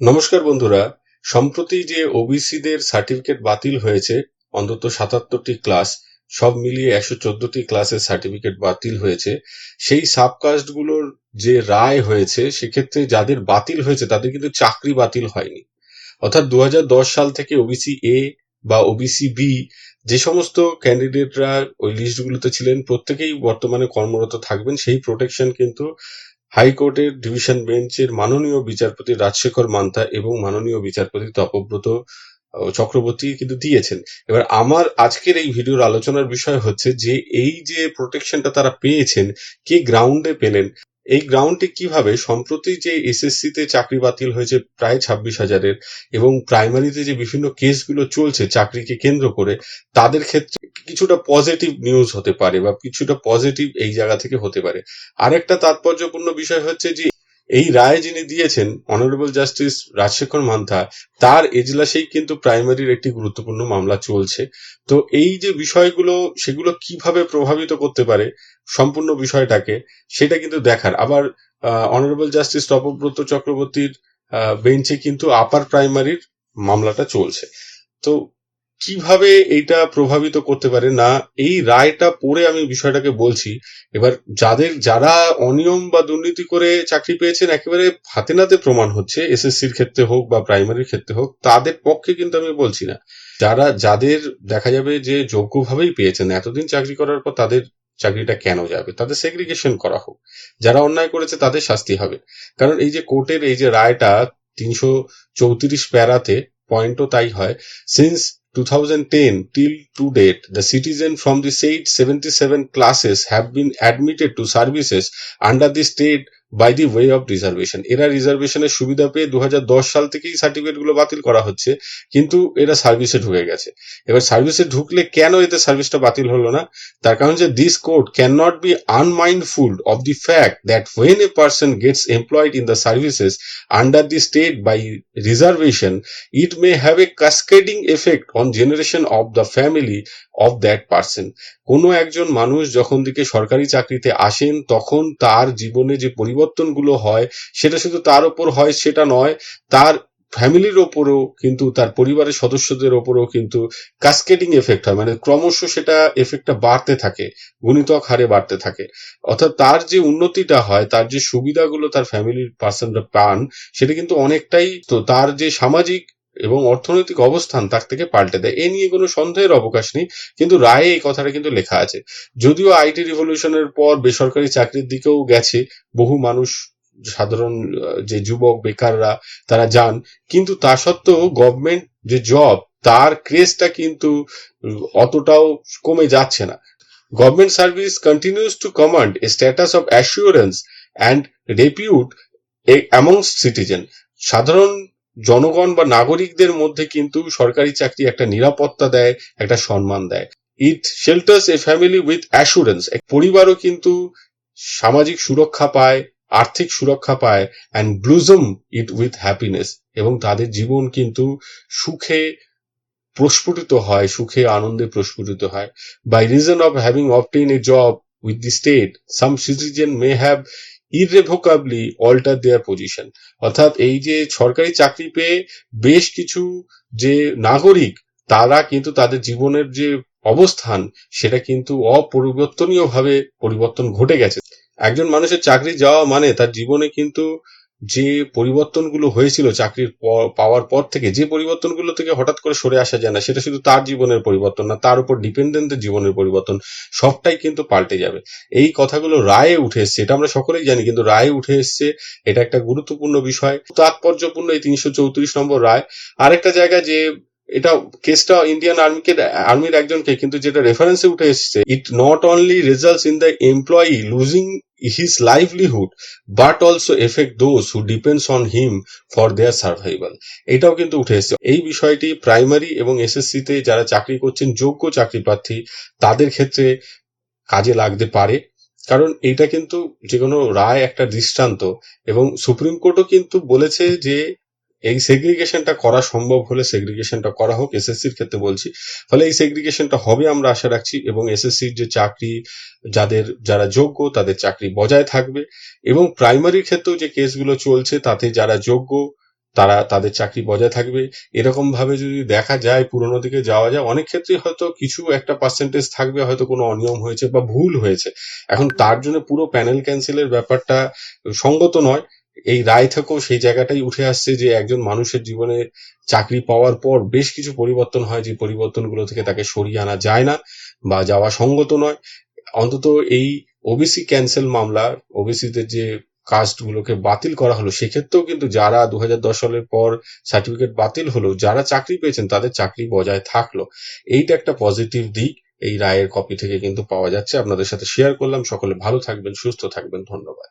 নমস্কার বন্ধুরা। সম্প্রতি যে ওবিসিদের সার্টিফিকেট বাতিল হয়েছে, অন্তত সাতাত্তরটি ক্লাস, সব মিলিয়ে একশো চোদ্দটি ক্লাসের সার্টিফিকেট বাতিল হয়েছে, সেই সাবকাস্টগুলোর যে রায় হয়েছে, সেক্ষেত্রে যাদের বাতিল হয়েছে, তাদের কিন্তু চাকরি বাতিল হয়নি। অর্থাৎ দু হাজার দশ সাল থেকে ওবিসি এ বা ওবিসি বি, যে সমস্ত ক্যান্ডিডেটরা ওই লিস্টগুলোতে ছিলেন, প্রত্যেকেই বর্তমানে কর্মরত থাকবেন, সেই প্রোটেকশন কিন্তু হাইকোর্টের ডিভিশন বেঞ্চের মাননীয় বিচারপতি রাজশেখর মান্তা এবং মাননীয় বিচারপতি তপব্রত চক্রবর্তী কিন্তু দিয়েছেন। এবার আমার আজকের এই ভিডিওর আলোচনার বিষয় হচ্ছে যে, এই যে প্রোটেকশনটা তারা পেয়েছেন, কি গ্রাউন্ডে পেলেন এই গ্রাউন্ডে কীভাবে সম্প্রতি যে এসএসসি তে চাকরি বাতিল হয়েছে প্রায় ছাব্বিশ হাজারের এবং প্রাইমারিতে যে বিভিন্ন কেসগুলো চলছে চাকরিকে কেন্দ্র করে, তাদের ক্ষেত্রে কিছুটা পজিটিভ নিউজ হতে পারে বা কিছুটা পজিটিভ এই জায়গা থেকে হতে পারে। আরেকটা তাৎপর্যপূর্ণ বিষয় হচ্ছে যে, এই রায় যিনি দিয়েছেন অনারেবল জাস্টিস রাজশেখর মান্থা, তার এজলাসেই কিন্তু প্রাইমারির একটি গুরুত্বপূর্ণ মামলা চলছে। তো এই যে বিষয়গুলো, সেগুলো কীভাবে প্রভাবিত করতে পারে সম্পূর্ণ বিষয়টাকে, সেটা কিন্তু দেখার। আবার অনারেবল জাস্টিস তপব্রত চক্রবর্তীর বেঞ্চে কিন্তু আপার প্রাইমারির মামলাটা চলছে। তো কীভাবে এইটা প্রভাবিত করতে পারে না, এই রায়টা পড়ে আমি বিষয়টাকে বলছি। এবার যাদের, যারা অনিয়ম বা দুর্নীতি করে চাকরি পেয়েছেন, একেবারে হাতে নাতে প্রমাণ হচ্ছে, এসএসসির ক্ষেত্রে হোক বা প্রাইমারির ক্ষেত্রে হোক, তাদের পক্ষে কিন্তু আমি বলছি না। যারা, যাদের দেখা যাবে যে যোগ্যভাবেই পেয়েছেন, এতদিন চাকরি করার পর তাদের চাকরিটা কেন যাবে? তাদের সেগ্রিগেশন করা হোক। যারা অন্যায় করেছে তাদের শাস্তি হবে। কারণ এই যে কোর্টের এই যে রায়টা তিনশো চৌত্রিশ প্যারাতে পয়েন্টও তাই হয়। Since 2010 till to date, the from from the seventy 77 classes have been admitted to services under the state by the way of reservation এরা রিজার্ভেশনের সুবিধা পেয়ে দু সাল থেকেই সার্টিফিকেটগুলো বাতিল করা হচ্ছে, কিন্তু এরা সার্ভিসে ঢুকে গেছে। এবার সার্ভিসে ঢুকলে কেন এদের সার্ভিসটা বাতিল হলো না? তার কারণ যে this court can not be unmindful of the fact that when a person gets employed in the services under the state by reservation it may have a cascading effect on generation of the family of that person. কোনো একজন মানুষ যখন দিকে সরকারি চাকরিতে আসেন, তখন তার জীবনে যে পরিবর্তনগুলো হয়, সেটা শুধু তার উপর হয়, সেটা নয়, তার ফ্যামিলির ওপরও কিন্তু, তার পরিবারের সদস্যদের ওপরও কিন্তু কাস্কেডিং এফেক্ট হয়। মানে ক্রমশ সেটা এফেক্টটা বাড়তে থাকে, গুণিতক হারে বাড়তে থাকে। অর্থাৎ তার যে উন্নতিটা হয়, তার যে সুবিধাগুলো তার ফ্যামিলির পার্সনরা পান, সেটা কিন্তু অনেকটাই তো তার যে সামাজিক এবং অর্থনৈতিক অবস্থান তার থেকে পাল্টে দেয়। এ নিয়ে কোনো সন্দেহের অবকাশ নেই, কিন্তু রায়ে এই কথাটা কিন্তু লেখা আছে। যদিও আইটি রিভলিউশনের পর বেসরকারি চাকরির দিকেও গেছে, বহু মানুষ, সাধারণ যে যুবক, বেকাররা, তারা যান, কিন্তু তা সত্ত্বেও গভর্নমেন্ট যে জব, তার ক্রেজটা কিন্তু অতটাও কমে যাচ্ছে না। Government service continues to command a status of assurance and repute amongst citizen. সাধারণ জনগণ বা নাগরিকদের মধ্যে কিন্তু সরকারি চাকরি একটা নিরাপত্তা দেয়, একটা সম্মান দেয়। It shelters a family with assurance এক পরিবারও কিন্তু সামাজিক সুরক্ষা পায়, আর্থিক সুরক্ষা পায় and blossom it with happiness এবং তাদের জীবন কিন্তু সুখে প্রস্ফুটিত হয়, সুখে আনন্দে প্রস্ফুটিত হয়। By reason of having obtain a job with the state some citizen may have irrevocably alter their position অর্থাৎ এই যে সরকারি চাকরি পেয়ে বেশ কিছু যে নাগরিক, তারা কিন্তু তাদের জীবনের যে অবস্থান, সেটা কিন্তু অপরিবর্তনীয়ভাবে পরিবর্তন ঘটে গেছে। একজন মানুষের চাকরি যাওয়া মানে তার জীবনে কিন্তু যে পরিবর্তনগুলো হয়েছিল চাকরির পাওয়ার পর থেকে, যে পরিবর্তনগুলো থেকে হঠাৎ করে সরে আসা যায় না, সেটা শুধু তার জীবনের পরিবর্তন না, তার উপর ডিপেন্ডেন্টের জীবনের পরিবর্তন, সবটাই কিন্তু পাল্টে যাবে। এই কথাগুলো রায়ে উঠে এসছে, এটা আমরা সকলেই জানি, কিন্তু রায়ে উঠে এসছে, এটা একটা গুরুত্বপূর্ণ বিষয়। তাৎপর্যপূর্ণ এই তিনশো চৌত্রিশ নম্বর রায়। আরেকটা জায়গা যে, এটা কেসটা ইন্ডিয়ান আর্মিকে আর্মির একজনকে, কিন্তু যেটা রেফারেন্সে উঠে এসেছে it not only results in the employee losing his livelihood but also effect those who depends on him for their survival. এটাও কিন্তু উঠে এসেছে। এই বিষয়টি প্রাইমারি এবং এসএসসি তে যারা চাকরি করছেন, যোগ্য চাকরি প্রার্থী, তাদের ক্ষেত্রে কাজে লাগতে পারে। কারণ এটা কিন্তু যে কোনো রায় একটা দৃষ্টান্ত এবং সুপ্রিম কোর্টও কিন্তু বলেছে যে এই সেগ্রিগেশনটা করা সম্ভব হলে সেগ্রিগেশনটা করা হোক এসএসসির ক্ষেত্রে বলছি। ফলে এই সেগ্রিগেশনটা হবে আমরা আশা রাখছি এবং এসএসসির যে চাকরি, যাদের যারা যোগ্য তাদের চাকরি বজায় থাকবে এবং প্রাইমারির ক্ষেত্রেও যে কেসগুলো চলছে তাতে যারা যোগ্য তারা তাদের চাকরি বজায় থাকবে। এরকম ভাবে যদি দেখা যায় পুরোনো দিকে যাওয়া যায়, অনেক ক্ষেত্রে হয়তো কিছু একটা পার্সেন্টেজ থাকবে, হয়তো কোনো অনিয়ম হয়েছে বা ভুল হয়েছে। এখন তার জন্য পুরো প্যানেল ক্যান্সেলের ব্যাপারটা সঙ্গত নয়। এই রায় থেকেও সেই জায়গাটাই উঠে আসছে যে একজন মানুষের জীবনে চাকরি পাওয়ার পর বেশ কিছু পরিবর্তন হয়, যে পরিবর্তনগুলো থেকে তাকে সরিয়ে আনা যায় না বা যাওয়া সঙ্গত নয়। অন্তত এই ওবিসি ক্যান্সেল মামলা ওবিসিদের যে কাস্ট গুলোকে বাতিল করা হলো, সেক্ষেত্রেও কিন্তু যারা দু হাজার দশ সালের পর সার্টিফিকেট বাতিল হলো, যারা চাকরি পেয়েছেন, তাদের চাকরি বজায় থাকল। এইটা একটা পজিটিভ দিক। এই রায়ের কপি থেকে কিন্তু পাওয়া যাচ্ছে। আপনাদের সাথে শেয়ার করলাম। সকলে ভালো থাকবেন, সুস্থ থাকবেন। ধন্যবাদ।